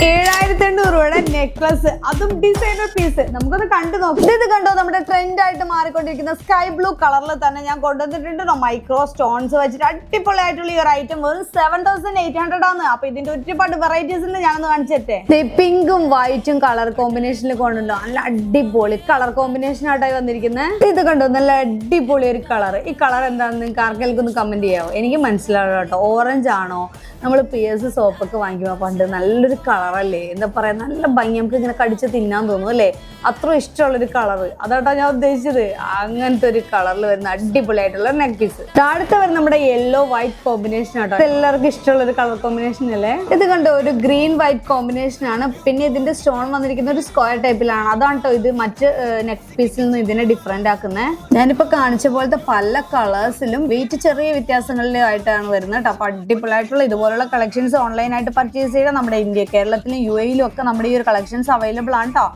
era രൂപയുടെ necklace അതും designer piece നമുക്കൊന്ന് കണ്ടു നോക്കാം. ഇത് കണ്ടോ? നമ്മുടെ ട്രെൻഡ് ആയിട്ട് മാറിക്കൊണ്ടിരിക്കുന്ന സ്കൈ ബ്ലൂ കളറിൽ തന്നെ ഞാൻ കൊണ്ടുവന്നിട്ടുണ്ട്. മൈക്രോ സ്റ്റോൺസ് വെച്ചിട്ട് അടിപൊളിയായിട്ടുള്ള ഈ ഒരു ഐറ്റം വെറും സെവൻ തൗസൻഡ് എയ്റ്റ് ഹൺഡ്രഡ് ആണ്. അപ്പൊ ഇതിന്റെ ഒരുപാട് വെറൈറ്റീസ് ഉണ്ട് ഞാനൊന്ന് കാണിച്ചെത്തേ പിങ്കും വൈറ്റും കളർ കോമ്പിനേഷനിൽ കൊണ്ടുണ്ടോ നല്ല അടിപൊളി കളർ കോമ്പിനേഷൻ ആയിട്ടായി വന്നിരിക്കുന്നത് ഇത് കണ്ടോ? നല്ല അടിപൊളി ഒരു കളർ ഈ കളർ എന്താണെന്ന് നിങ്ങൾക്ക് ആർക്കെങ്കിലും ഒന്ന് കമന്റ് ചെയ്യാമോ എനിക്ക് മനസ്സിലാവും കേട്ടോ. ഓറഞ്ച് ആണോ? നമ്മൾ പി എസ് സോപ്പൊക്കെ വാങ്ങിക്കുമ്പോൾ പണ്ട് നല്ലൊരു കളറല്ലേ എന്താ പറയാ നല്ല ഭംഗി. നമുക്ക് ഇങ്ങനെ കടിച്ച് തിന്നാൻ തോന്നും അല്ലേ? അത്ര ഇഷ്ടമുള്ളൊരു കളർ അതാട്ടോ ഞാൻ ഉദ്ദേശിച്ചത്. അങ്ങനത്തെ ഒരു കളറിൽ വരുന്ന അടിപൊളിയായിട്ടുള്ള നെക്ക് അടുത്ത വരുന്ന നമ്മുടെ യെല്ലോ വൈറ്റ് കോമ്പിനേഷൻ ആട്ടോ. എല്ലാവർക്കും ഇഷ്ടമുള്ള ഒരു കളർ കോമ്പിനേഷൻ അല്ലേ? ഇത് കണ്ടോ ഒരു ഗ്രീൻ വൈറ്റ് കോമ്പിനേഷൻ ആണ്. പിന്നെ ഇതിന്റെ സ്റ്റോൺ വന്നിരിക്കുന്ന ഒരു സ്ക്വയർ ടൈപ്പിലാണ് അതാണ് കേട്ടോ ഇത് മറ്റ് നെക്ക് നിന്ന് ഇതിനെ ഡിഫറെന്റ് ആക്കുന്നത് ഞാനിപ്പോ കാണിച്ച പോലത്തെ പല കളേഴ്സിലും വെയിറ്റ് ചെറിയ വ്യത്യാസങ്ങളിലും ആയിട്ടാണ് വരുന്നത് കേട്ടോ. അപ്പൊ അടിപൊളിയായിട്ടുള്ള ഇതുപോലുള്ള കളക്ഷൻസ് ഓൺലൈനായിട്ട് പർച്ചേസ് ചെയ്താൽ നമ്മുടെ ഇന്ത്യ കേരളത്തിലും യു എയിലും ഒക്കെ നമ്മുടെ ഈ ഒരു കളക്ഷൻസ് അവൈലബിൾ ആണ് കേട്ടോ